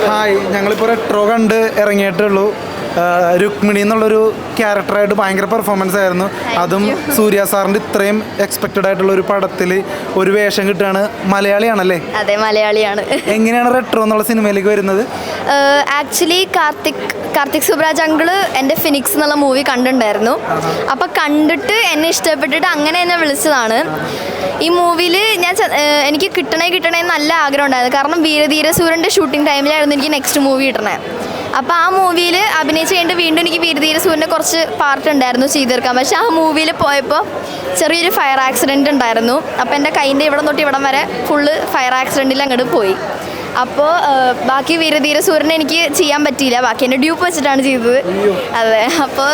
Hi ഞങ്ങളിപ്പോൾ retro കണ്ട് ഇറങ്ങിയിട്ടേ ഉള്ളൂ രുക്മിണി എന്നുള്ളൊരു ക്യാരക്ടറായിട്ട് ഭയങ്കര പെർഫോമൻസ് ആയിരുന്നു. അതും സൂര്യ സാറിന്റെ ഇത്രയും എക്സ്പെക്റ്റഡ് ആയിട്ടുള്ള ഒരു പടത്തിൽ ഒരു വേഷം കിട്ടുകയാണ് മലയാളിയാണല്ലേ? അതെ മലയാളിയാണ്. എങ്ങനെയാണ് റെട്രോ എന്നുള്ള സിനിമയിലേക്ക് വരുന്നത്? ആക്ച്വലി കാർത്തിക് കാർത്തിക് സുബ്രാജ് അങ്കിൾ എന്റെ ഫിനിക്സ് എന്നുള്ള മൂവി കണ്ടിട്ടുണ്ടായിരുന്നു. അപ്പം കണ്ടിട്ട് എന്നെ ഇഷ്ടപ്പെട്ടിട്ട് അങ്ങനെ എന്നെ വിളിച്ചതാണ്. ഈ മൂവിയിൽ ഞാൻ എനിക്ക് കിട്ടണേ കിട്ടണേ നല്ല ആഗ്രഹം ഉണ്ടായിരുന്നു. കാരണം വീരധീര സൂര്യന്റെ ഷൂട്ടിംഗ് ടൈമിലായിരുന്നു എനിക്ക് നെക്സ്റ്റ് മൂവി കിട്ടണേ. അപ്പോൾ ആ മൂവിയിൽ അഭിനയിച്ച് കഴിഞ്ഞിട്ട് വീണ്ടും എനിക്ക് വീരധീര സൂര്യന്റെ കുറച്ച് പാർട്ട് ഉണ്ടായിരുന്നു ചെയ്ത് തീർക്കാൻ പക്ഷേ ആ മൂവിയിൽ പോയപ്പോൾ ചെറിയൊരു ഫയർ ആക്സിഡന്റ് ഉണ്ടായിരുന്നു. അപ്പോൾ എന്റെ കൈന്റെ ഇവിടെ തൊട്ട് ഇവിടം വരെ ഫുള്ള് ഫയർ ആക്സിഡന്റിൽ അങ്ങോട്ട് പോയി. അപ്പോൾ ബാക്കി വീരധീര സൂര്യനെ എനിക്ക് ചെയ്യാൻ പറ്റിയില്ല. ബാക്കി എന്റെ ഡ്യൂപ്പ് വെച്ചിട്ടാണ് ചെയ്തത്. അതെ. അപ്പോൾ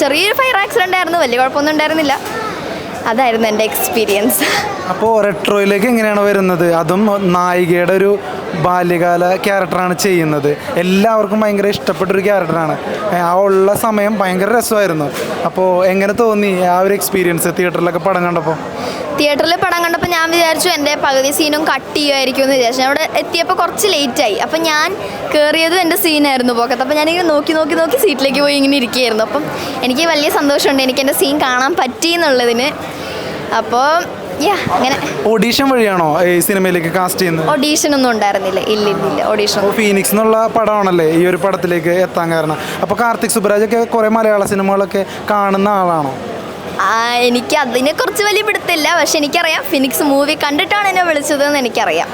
ചെറിയൊരു ഫയർ ആക്സിഡന്റ് ആയിരുന്നു. വലിയ കുഴപ്പമൊന്നും ഉണ്ടായിരുന്നില്ല. അതായിരുന്നു എന്റെ എക്സ്പീരിയൻസ് അപ്പോൾ റെട്രോയിലേക്ക് എങ്ങനെയാണ് വരുന്നത്? അതും നായികയുടെ ഒരു ബാല്യകാല ക്യാരക്ടറാണ് ചെയ്യുന്നത്. എല്ലാവർക്കും ഭയങ്കര ഇഷ്ടപ്പെട്ടൊരു ക്യാരക്ടറാണ്. ആ ഉള്ള സമയം ഭയങ്കര രസമായിരുന്നു. അപ്പോൾ എങ്ങനെ തോന്നി ആ ഒരു എക്സ്പീരിയൻസ് തിയേറ്ററിലൊക്കെ പടം കണ്ടപ്പോൾ തിയേറ്ററിൽ പടം കണ്ടപ്പോൾ ഞാൻ വിചാരിച്ചു എന്റെ പകുതി സീനും കട്ട് ചെയ്യുമായിരിക്കും എന്ന് വിചാരിച്ചു. അവിടെ എത്തിയപ്പോൾ കുറച്ച് ലേറ്റായി അപ്പം ഞാൻ കയറിയത് എന്റെ സീനായിരുന്നു പോക്കത്ത്. അപ്പം ഞാനിങ്ങനെ നോക്കി നോക്കി നോക്കി സീറ്റിലേക്ക് പോയി ഇങ്ങനെ ഇരിക്കുകയായിരുന്നു. അപ്പം എനിക്ക് വലിയ സന്തോഷമുണ്ട്. എനിക്ക് എന്റെ സീൻ കാണാൻ പറ്റി എന്നുള്ളതിന് അപ്പോൾ അങ്ങനെ. ഓഡീഷൻ വഴിയാണോ ഈ സിനിമയിലേക്ക് കാസ്റ്റ് ചെയ്യുന്നത്? ഓഡീഷൻ ഒന്നും ഉണ്ടായിരുന്നില്ല. ഇല്ല ഇല്ല ഓഡീഷൻ ഫീനിക്സ് എന്നുള്ള പടമാണല്ലേ ഈ ഒരു പടത്തിലേക്ക് എത്താൻ കാരണം. അപ്പോൾ കാർത്തിക് സുബ്രാജൊക്കെ കുറേ മലയാള സിനിമകളൊക്കെ കാണുന്ന ആളാണോ? എനിക്ക് അതിനെക്കുറിച്ച് വലിയ പിടുത്തില്ല. പക്ഷെ എനിക്കറിയാം ഫിനിക്സ് മൂവി കണ്ടിട്ടാണ് എന്നെ വിളിച്ചതെന്ന് എനിക്കറിയാം.